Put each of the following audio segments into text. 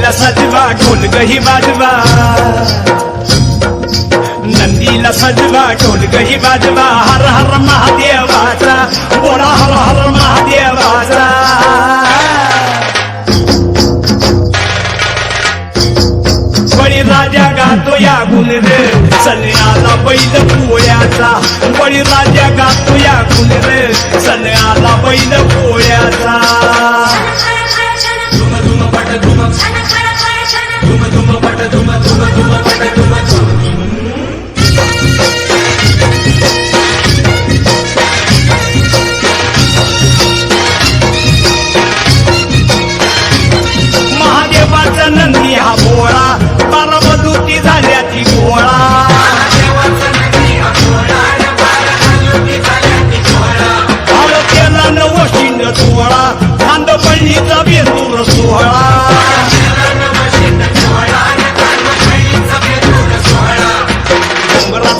सजवा ढोल गही वाजवा. नंदीला सजवा ढोल गही वाजवा. हर हर महादेवाचा बोला हर हर महादेवाचा. बळी राजा गातो या गुण रे सन्याला बैल पोळ्याचा बळी राजा गातो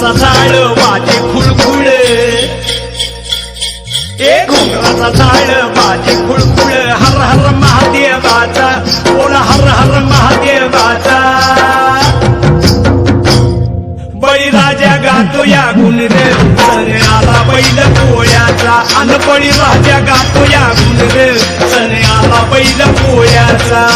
घुंगराचा झाड वाजे खुळखुळ. ए घुंगराचा झाड माझे खुळखुळ. हर हर महादेवाचा बोला हर हर महादेवाचा. बळीराजा गातो या गुण रे सण आला बैल पोळ्याचा. अन बळीराजा गातो या गुण रे सण आला बैल पोळ्याचा.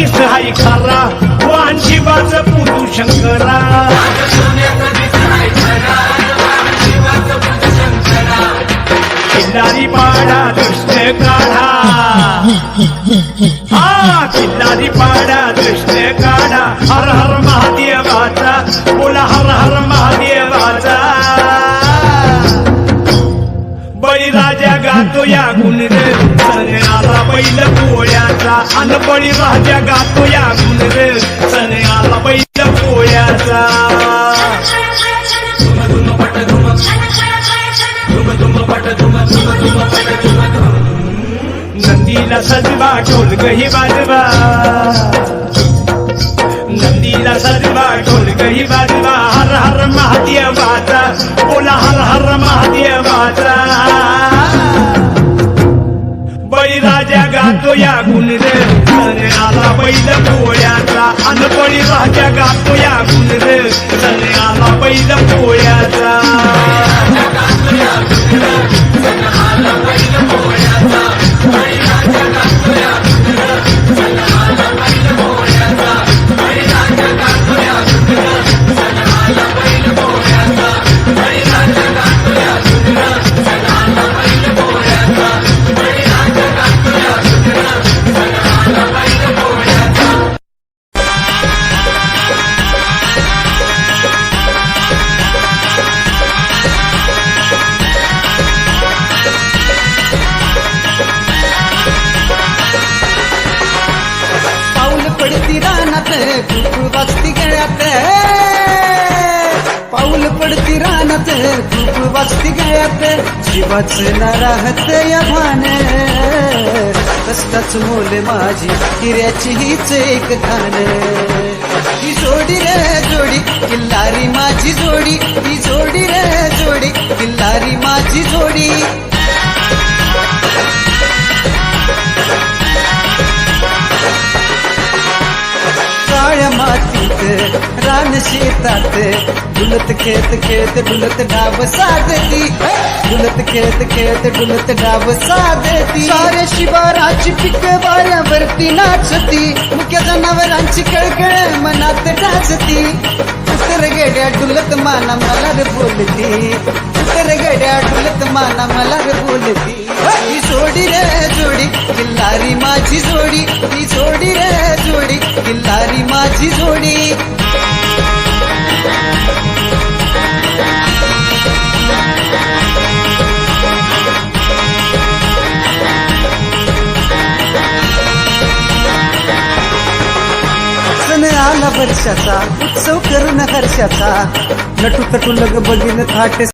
दिस हाय खरा वाहन शिवाच पुतू शंकरा. किल्लारी पाडा दुष्ट काढा. हा किल्लारी पाडा दुष्ट काढा. हर हर महादेवाचा पोळ्याचा अन बळीराजा गातो या गुणवे सण आला बैल पोळ्याचा धुम धुम पट धुम धुम धुम पट धुम धुम धुम पट धुम नंदीला सजवा ढोल गही वाजवा. नंदीला सजवा ढोल गही वाजवा. हर हर महादेवाचा. बोला हर हर महादेवाचा. बैल पोळ्याचा. अनपणी बळीराजा गातो या गुण रे बैल पोळ्याचा. कुकू वाजती गळ्यात जीवाच ना राहत या भाने. कष्टाच मोल माझी हिऱ्याची हीच एक खान ही जोडी रे जोडी किल्लारी माझी जोडी. ही जोडी रे जोडी किल्लारी माझी जोडी. मान शेतात. डुलत खेत खेत डुलत डाब साधती. डुलत खेत खेत डुलत डाब साधती. सारे शिवाराची पिक वाऱ्यावरती नाचती. मुख्य जनावरांची कळकळ मनात टाचती उतर गेड्या डुलत माना मला रे बोलती. उतर गेड्या डुलत माना मला रे बोलती. ही जोडी रे जोडी किल्लारी माझी जोडी. ही जोडी रे जोडी किल्लारी माझी जोडी. वर्षाचा उत्सव करून हर्षाचा नटू तटू लग बघीन थाट